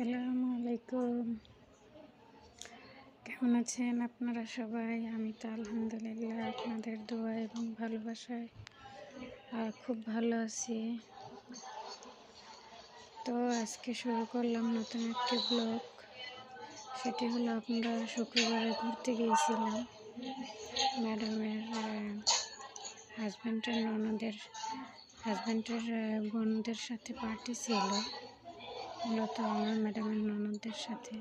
আসসালামু আলাইকুম। কেমন আছেন আপনারা সবাই? আমি তো আলহামদুলিল্লাহ আপনাদের দোয়া এবং ভালোবাসায় খুব ভালো আছি। তো আজকে শুরু করলাম নতুন একটি ব্লগ। সেটি হলো আমরা শুক্রবারে ঘুরতে গিয়েছিলাম। ম্যাডামের হাজব্যান্ডের ননদের হাজব্যান্ডের বোনদের সাথে পার্টি ছিল। মূলত আমার ম্যাডামের ননদদের সাথে।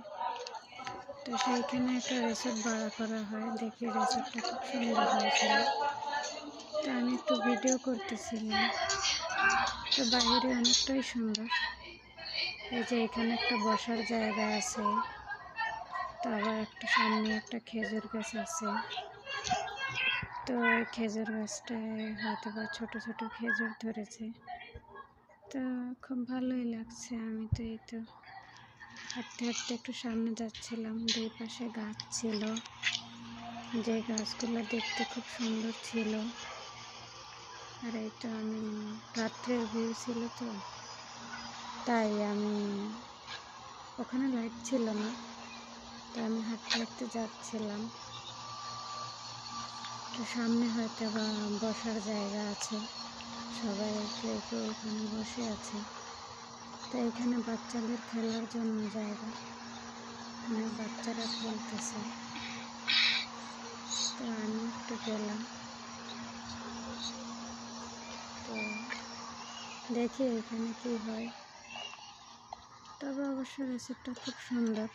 তো সেইখানে একটা রিসোর্ট ভাড়া করা হয়। দেখি রিসোর্টটা খুব সুন্দর হয়েছিল। তো আমি একটু ভিডিও করতেছিলাম। তো বাইরে অনেকটাই সুন্দর। এই যে এখানে একটা বসার জায়গা আছে। তো আবার একটা সামনে একটা খেজুর গাছ আছে। তো খেজুর গাছটায় হয়তো বা ছোটো ছোটো খেজুর ধরেছে। তো খুব ভালোই লাগছে। আমি তো এই তো হাঁটতে হাঁটতে একটু সামনে যাচ্ছিলাম। দুই পাশে গাছ ছিল। যে গাছগুলো দেখতে খুব সুন্দর ছিল। আর তো আমি রাত্রের ভিউ ছিল তো। তাই আমি ওখানে লাইট ছিল না। তো আমি হাঁটতে হাঁটতে যাচ্ছিলাম। তো সামনে হয়তো বা বসার জায়গা আছে। সবাই কেউ কেউ ওখানে বসে আছে। তো এখানে বাচ্চাদের খেলার জন্য জায়গা। অনেক বাচ্চারা খেলতেছে। তো আমি একটু গেলাম। তো দেখি এখানে কি হয়। তবে অবশ্য রেসিপটা খুব সুন্দর।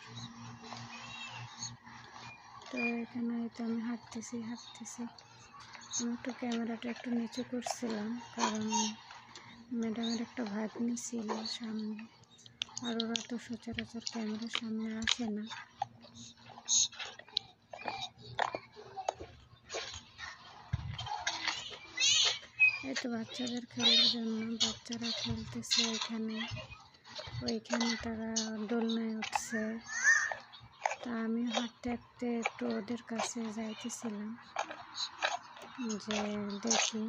তো এখানে হয়তো আমি হাঁটতেছি হাঁটতেছি। একটু ক্যামেরাটা একটু নিচু করছিলাম, কারণ ম্যাডামের একটা ভাগ্নি ছিল সামনে, আর ওরা তো সচরাচর ক্যামেরার সামনে আসে না। এই তো বাচ্চাদের খেলার জন্য বাচ্চারা খেলতেছে এখানে, ওইখানে তারা দোলনায় উঠছে। তা আমি হাঁটতে হাঁটতে একটু ওদের কাছে যাইতেছিলাম। যে দেখি।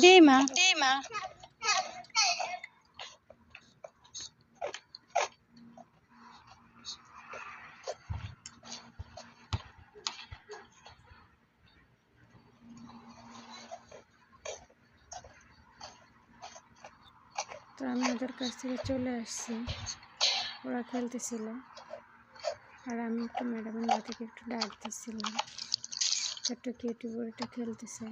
ডিমা। মা তো আমি ওদের কাছ থেকে চলে আসছি। ওরা খেলতেছিল। আর আমি একটু ম্যাডামের নাতিকে একটু ডাক দিচ্ছিলাম একটু কেটে বইটা খেলতেছে।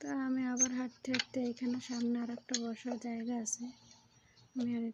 তা আমি আবার হাঁটতে হাঁটতে এখানে সামনে আর একটা বসার জায়গা আছে। আমি আর